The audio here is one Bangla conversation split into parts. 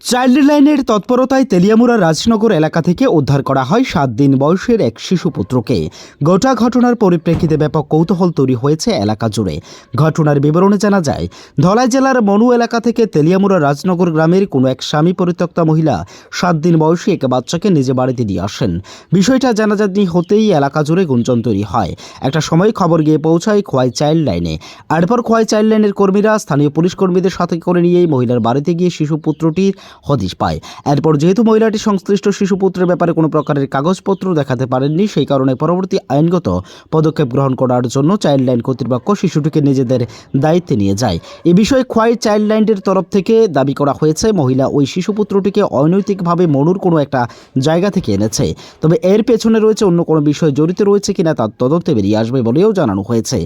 চাইল্ড লাইনের তৎপরতায় তেলিয়ামুড়া রাজনগর এলাকা থেকে উদ্ধার করা হয় সাত দিন বয়সের এক শিশু পুত্রকে। গোটা ঘটনার পরিপ্রেক্ষিতে ব্যাপক কৌতূহল তৈরি হয়েছে এলাকা জুড়ে। ঘটনার বিবরণে জানা যায়, ধলাই জেলার মনু এলাকা থেকে তেলিয়ামুড়া রাজনগর গ্রামের কোনো এক স্বামী পরিত্যক্তা মহিলা সাত দিন বয়সী এক বাচ্চাকে নিজে বাড়িতে দিয়ে আসেন। বিষয়টা জানাজানি হতেই এলাকা জুড়ে গুঞ্জন তৈরি হয়। একটা সময় খবর গিয়ে পৌঁছায় খোয়াই চাইল্ড লাইনে। এরপর খোয়াই চাইল্ড লাইনের কর্মীরা স্থানীয় পুলিশ কর্মীদের সাথে করে নিয়েই মহিলার বাড়িতে গিয়ে শিশু পুত্রটির হদিশ পায়। এরপর যেহেতু মহিলাটি সংশ্লিষ্ট শিশু পুত্রের ব্যাপারে কোনো প্রকারের কাগজপত্র দেখাতে পারেননি, সেই কারণে পরবর্তী আইনগত পদক্ষেপ গ্রহণ করার জন্য চাইল্ড লাইন কর্তৃপক্ষ শিশুটিকে নিজেদের দায়িত্বে নিয়ে যায়। এ বিষয়ে খোয়াই চাইল্ড লাইনের তরফ থেকে দাবি করা হয়েছে, মহিলা ওই শিশু পুত্রটিকে অনৈতিকভাবে মনুর কোনো একটা জায়গা থেকে এনেছে। তবে এর পেছনে রয়েছে অন্য কোনো বিষয় জড়িত রয়েছে কিনা তার তদন্তে বেরিয়ে আসবে বলেও জানানো হয়েছে।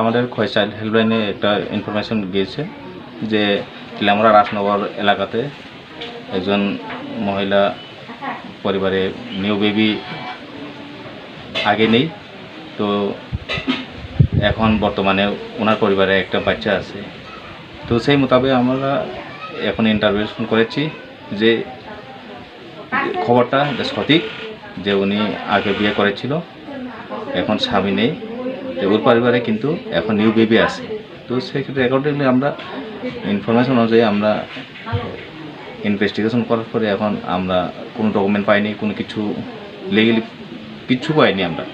আমাদের খোয়াই চাইল্ড হেল্পলাইনে একটা ইনফরমেশন গিয়েছে। যে টিলামরা রাজনগর এলাকাতে একজন মহিলা পরিবারে নিউ বেবি আগে নেই, তো এখন বর্তমানে ওনার পরিবারে একটা বাচ্চা আছে। তো সেই মোতাবেক আমরা এখন ইন্টারভিউশন করেছি যে খবরটা সঠিক, যে উনি আগে বিয়ে করেছিল, এখন স্বামী নেই। তো ওর পরিবারে কিন্তু এখন নিউ বেবি আছে। তো সেক্ষেত্রে অ্যাকর্ডিংলি আমরা ইনফরমেশন অনুযায়ী আমরা ইনভেস্টিগেশন করার পরে এখন আমরা কোনো ডকুমেন্ট পাইনি কোনো কিছু লিগেলি কিচ্ছু পাইনি আমরা।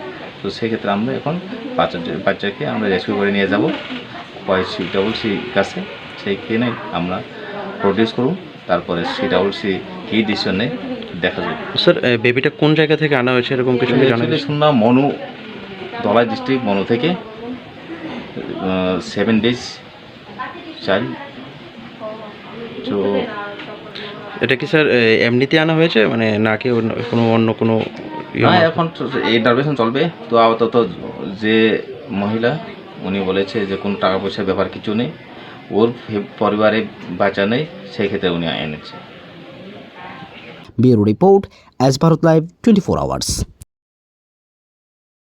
তো সেক্ষেত্রে আমরা এখন বাচ্চা বাচ্চাকে আমরা রেস্কিউ করে নিয়ে যাব। ওয়াই সি ডাবল সি কাছে সেইখানে আমরা প্রডিউস করব। তারপরে সি ডাবল সি কী ডিসিশন নেই দেখা যাবে। স্যার বেবিটা কোন জায়গা থেকে আনা হয়েছে এরকম কিছু জানা শুনলাম মনু ধলাই ডিস্ট্রিক্ট মনু থেকে সেভেন ডেজ চাইল্ড তো এটা কি স্যার এমনিতে আনা হয়েছে? মানে নাকি অন্য- কোনো অন্য কোনো ইয়ে না? এখন ইন্টারভেশন চলবে। তো আপাতত যে মহিলা উনি বলেছে যে কোনো টাকা পয়সার ব্যাপার কিছু নেই। ওর পরিবারে বাঁচা নেই সেই ক্ষেত্রে উনি এনেছে। Bureau report as Bharat live twenty four hours.